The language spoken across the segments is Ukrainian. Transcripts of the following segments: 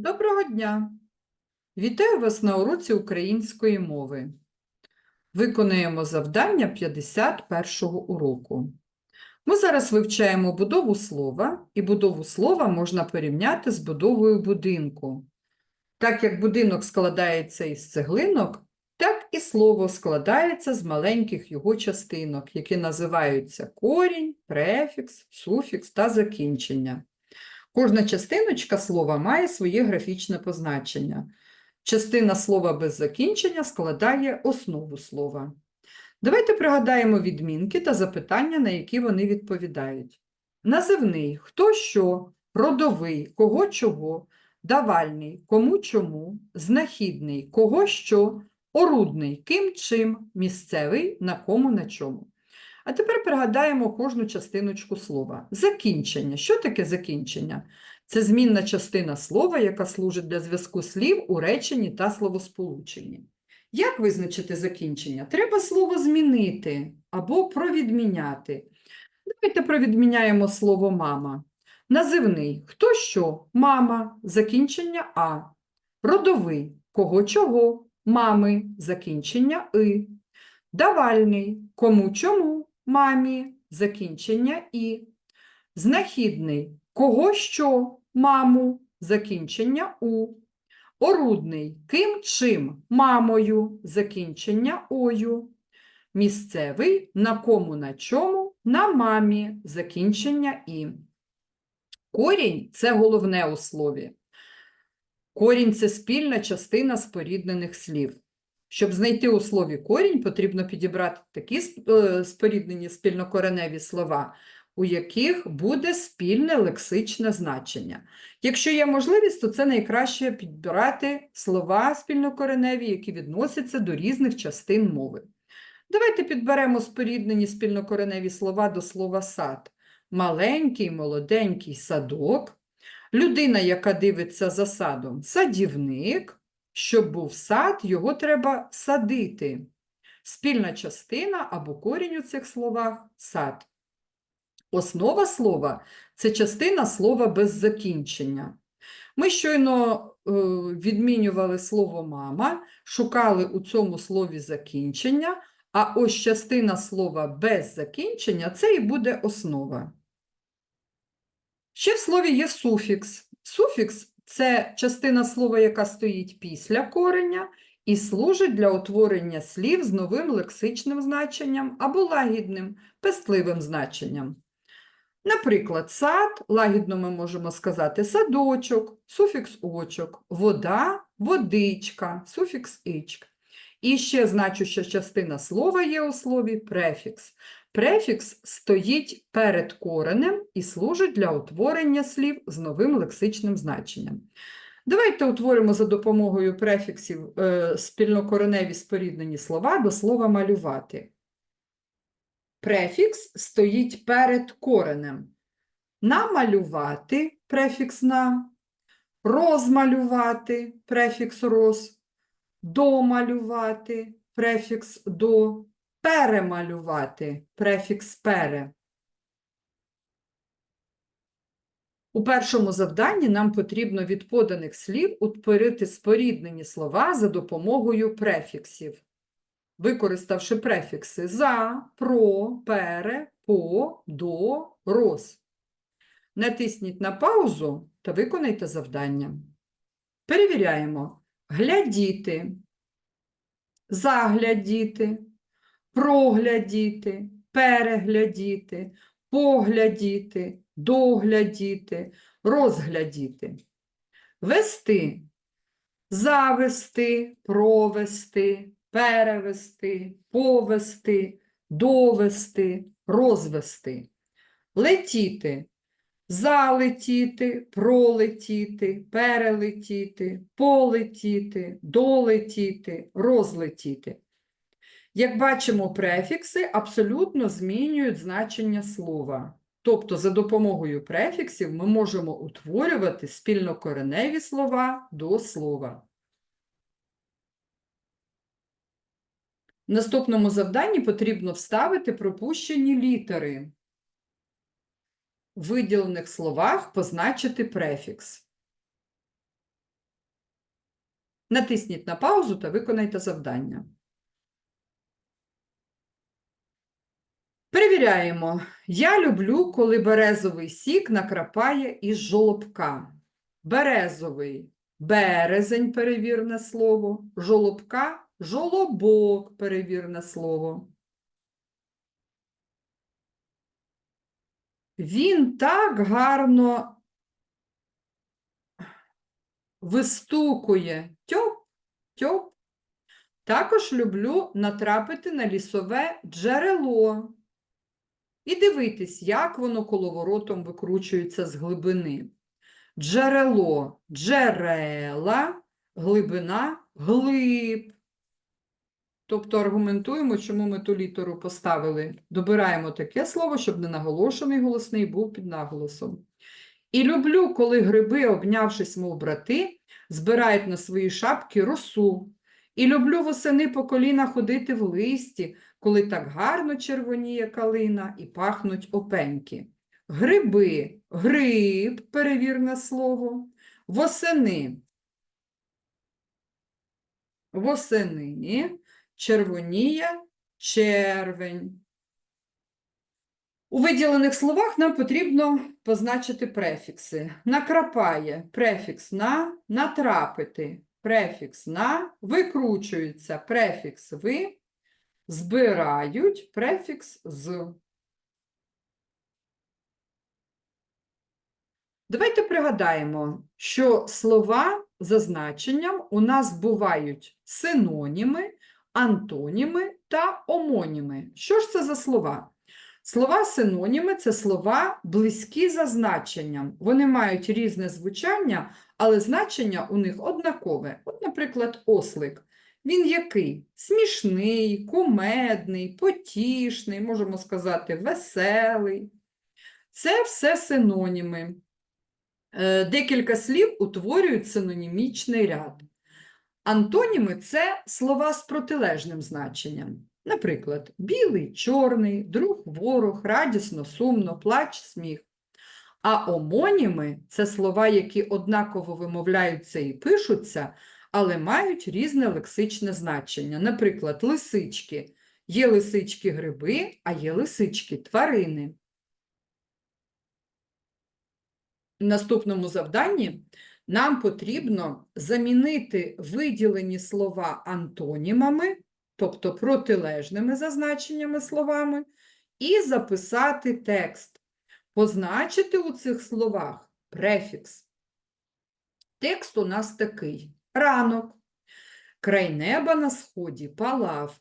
Доброго дня! Вітаю вас на уроці української мови. Виконуємо завдання 51-го уроку. Ми зараз вивчаємо будову слова, і будову слова можна порівняти з будовою будинку. Так як будинок складається із цеглинок, так і слово складається з маленьких його частинок, які називаються корінь, префікс, суфікс та закінчення. Кожна частиночка слова має своє графічне позначення. Частина слова без закінчення складає основу слова. Давайте пригадаємо відмінки та запитання, на які вони відповідають. Називний хто що, родовий, кого чого, давальний, кому чому, знахідний, кого що, орудний, ким чим, місцевий, на кому на чому. А тепер пригадаємо кожну частиночку слова. Закінчення. Що таке закінчення? Це змінна частина слова, яка служить для зв'язку слів у реченні та словосполученні. Як визначити закінчення? Треба слово змінити або провідміняти. Давайте провідміняємо слово мама. Називний хто що? Мама, закінчення А. Родовий кого чого? Мами, закінчення И. Давальний кому чому? Мамі, закінчення І. Знахідний кого що? Маму, закінчення У. Орудний ким чим? Мамою, закінчення Ою. Місцевий на кому на чому? На мамі, закінчення І. Корінь – це головне у слові. Корінь – це спільна частина споріднених слів. Щоб знайти у слові корінь, потрібно підібрати такі е, споріднені спільнокореневі слова, у яких буде спільне лексичне значення. Якщо є можливість, то це найкраще підбирати слова спільнокореневі, які відносяться до різних частин мови. Давайте підберемо споріднені спільнокореневі слова до слова сад. Маленький, молоденький садок, людина, яка дивиться за садом, садівник. Щоб був сад, його треба садити. Спільна частина або корінь у цих словах сад. Основа слова це частина слова без закінчення. Ми щойно е, відмінювали слово мама, шукали у цьому слові закінчення, а ось частина слова без закінчення це і буде основа. Ще в слові є суфікс. Суфікс це частина слова, яка стоїть після кореня і служить для утворення слів з новим лексичним значенням або лагідним, пестливим значенням. Наприклад, сад, лагідно ми можемо сказати садочок, суфікс очок, вода, водичка, суфікс ичк. І ще значуща частина слова є у слові префікс. Префікс стоїть перед коренем і служить для утворення слів з новим лексичним значенням. Давайте утворимо за допомогою префіксів е, спільнокореневі споріднені слова до слова малювати. Префікс стоїть перед коренем. Намалювати префікс на, розмалювати префікс роз, домалювати префікс до, перемалювати префікс пере. У першому завданні нам потрібно від поданих слів утворити споріднені слова за допомогою префіксів, використавши префікси за, про, пере, по, до, роз. Натисніть на паузу та виконайте завдання. Перевіряємо. Глядіти, заглядіти, проглядіти, переглядіти, поглядіти, доглядіти, розглядіти. Вести, завести, провести, перевести, повести, довести, розвести. Летіти, залетіти, пролетіти, перелетіти, полетіти, долетіти, розлетіти. Як бачимо, префікси абсолютно змінюють значення слова. Тобто, за допомогою префіксів ми можемо утворювати спільнокореневі слова до слова. В наступному завданні потрібно вставити пропущені літери. В виділених словах позначити префікс. Натисніть на паузу та виконайте завдання. Перевіряємо. Я люблю, коли березовий сік накрапає із жолобка. Березовий березень перевірне слово, жолобка жолобок перевірне слово. Він так гарно вистукує тьоп, тьоп. Також люблю натрапити на лісове джерело і дивитись, як воно коловоротом викручується з глибини. Джерело, джерела, глибина, глиб. Тобто аргументуємо, чому ми ту літеру поставили. Добираємо таке слово, щоб ненаголошений голосний був під наголосом. І люблю, коли гриби, обнявшись, мов брати, збирають на свої шапки росу. І люблю восени по коліна ходити в листі, коли так гарно червоніє калина і пахнуть опеньки. Гриби, гриб, перевірне слово, восени. Восени, червоніє, червень. У виділених словах нам потрібно позначити префікси. Накрапає префікс на, натрапити, префікс на, викручується префікс ви, збирають префікс з. Давайте пригадаємо, що слова за значенням у нас бувають синоніми, антоніми та омоніми. Що ж це за слова? Слова синоніми це слова близькі за значенням. Вони мають різне звучання, але значення у них однакове. От, наприклад, ослик. Він який? Смішний, кумедний, потішний, можемо сказати, веселий. Це все синоніми. Е, Декілька слів утворюють синонімічний ряд. Антоніми це слова з протилежним значенням. Наприклад, білий, чорний, друг, ворог, радісно, сумно, плач, сміх. А омоніми це слова, які однаково вимовляються і пишуться, але мають різне лексичне значення. Наприклад, лисички. Є лисички гриби, а є лисички тварини. В наступному завданні нам потрібно замінити виділені слова антонімами, тобто протилежними за значеннями словами, і записати текст. Позначити у цих словах префікс. Текст у нас такий: ранок, край неба на сході палав.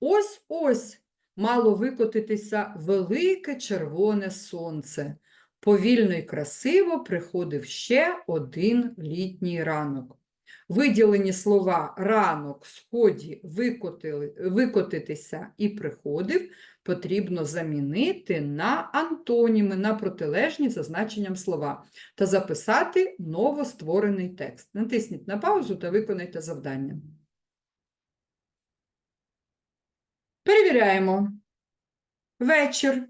Ось ось мало викотитися велике червоне сонце. Повільно й красиво приходив ще один літній ранок. Виділені слова ранок, сході, викотитися і приходив потрібно замінити на антоніми, на протилежні за значенням слова та записати новостворений текст. Натисніть на паузу та виконайте завдання. Перевіряємо. Вечір.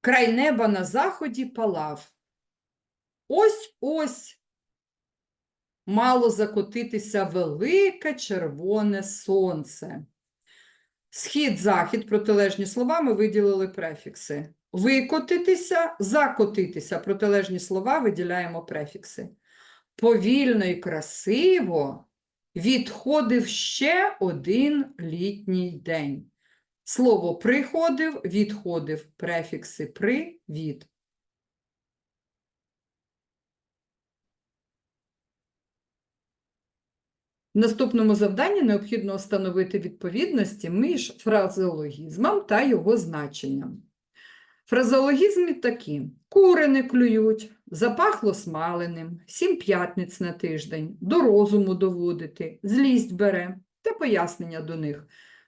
Край неба на заході палав. Ось ось мало закотитися велике червоне сонце. Схід-захід, протилежні слова, ми виділили префікси. Викотитися, закотитися, протилежні слова виділяємо префікси. Повільно і красиво відходив ще один літній день. Слово приходив, відходив, префікси при, від. В наступному завданні необхідно встановити відповідності між фразеологізмом та його значенням. Фразеологізми такі: кури не клюють, запахло смаленим, сім п'ятниць на тиждень, до розуму доводити, злість бере та пояснення до них.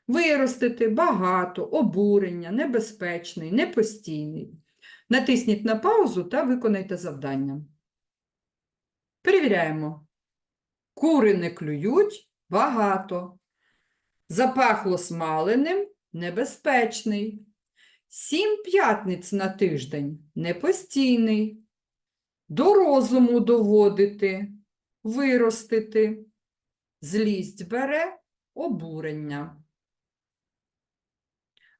Виростити, багато, обурення, небезпечний, непостійний. Натисніть на паузу та виконайте завдання. Перевіряємо. Кури не клюють багато. Запахло смаленим небезпечний. Сім п'ятниць на тиждень непостійний. До розуму доводити виростити. Злість бере обурення.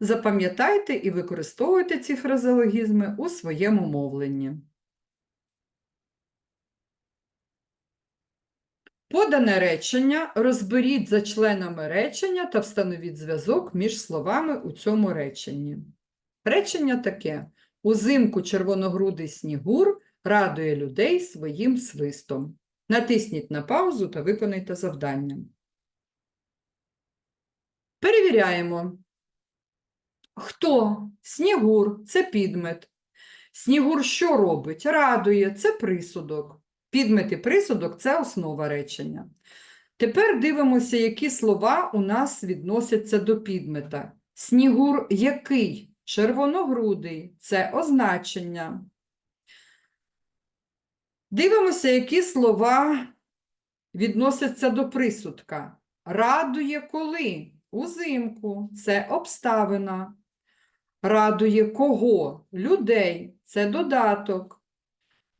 Запам'ятайте і використовуйте ці фразеологізми у своєму мовленні. Подане речення розберіть за членами речення та встановіть зв'язок між словами у цьому реченні. Речення таке: Узимку червоногрудий снігур радує людей своїм свистом. Натисніть на паузу та виконайте завдання. Перевіряємо. Хто? Снігур це підмет. Снігур що робить? Радує це присудок. Підмет і присудок це основа речення. Тепер дивимося, які слова у нас відносяться до підмета. Снігур який? Червоногрудий це означення. Дивимося, які слова відносяться до присудка. Радує коли? Узимку це обставина. Радує кого? Людей це додаток.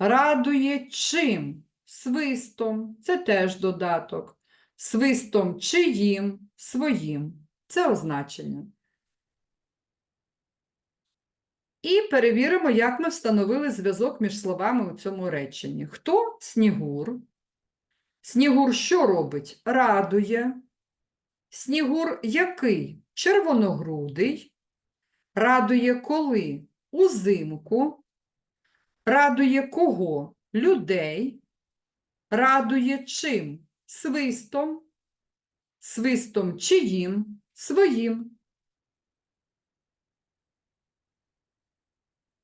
Радує чим? Свистом це теж додаток. Свистом чиїм? Своїм. Це означення. І перевіримо, як ми встановили зв'язок між словами у цьому реченні. Хто? Снігур. Снігур що робить? Радує. Снігур який? Червоногрудий. Радує коли? Узимку. Радує кого? Людей. Радує чим? Свистом. Свистом чиїм? Своїм.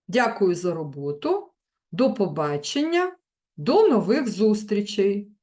Дякую за роботу. До побачення. До нових зустрічей!